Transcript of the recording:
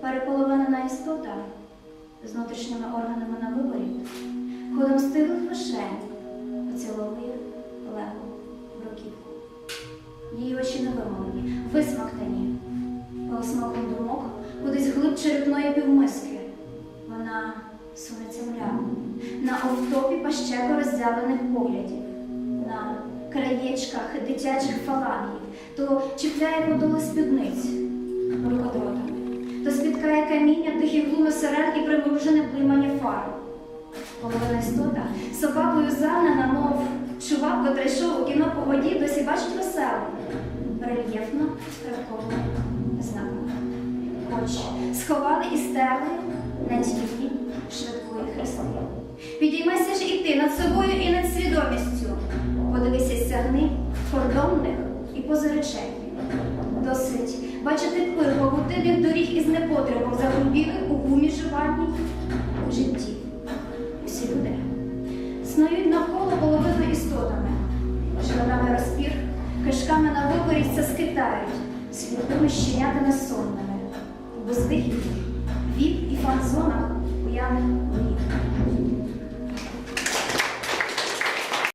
Переполовинена істота з внутрішніми органами на виборі, ходом стиглих вишень поціловує в бруківку. Її очі невимовні, висмактані, полосмоком думок кудись глиб черепної півмиски. Вона сунеться мляво, на овтопі пащеко роззявлених поглядів. на краєчках дитячих фалангів, то чіпляє подоли спідниць рукодротами, то спіткає каміння тихі глуми і примружене блимання фар. Половина істота собакою загнана, мов чувак, котрий йшов у кіно по воді, досі бачить веселу, рельєфно стрибкову знаку. Очі сховали і стерли тілі швидкої хрести. Підіймайся ж і ти над собою і над свідомістю. І позаречень. Досить бачити пил павутинних доріг із непотребом загрубілих у гумі живальній житті. Усі люди снують навколо половину істотами, животами розпір, кишками на виборі скитають, сліпими щенятами сонними, у безвихідних, віп і голів.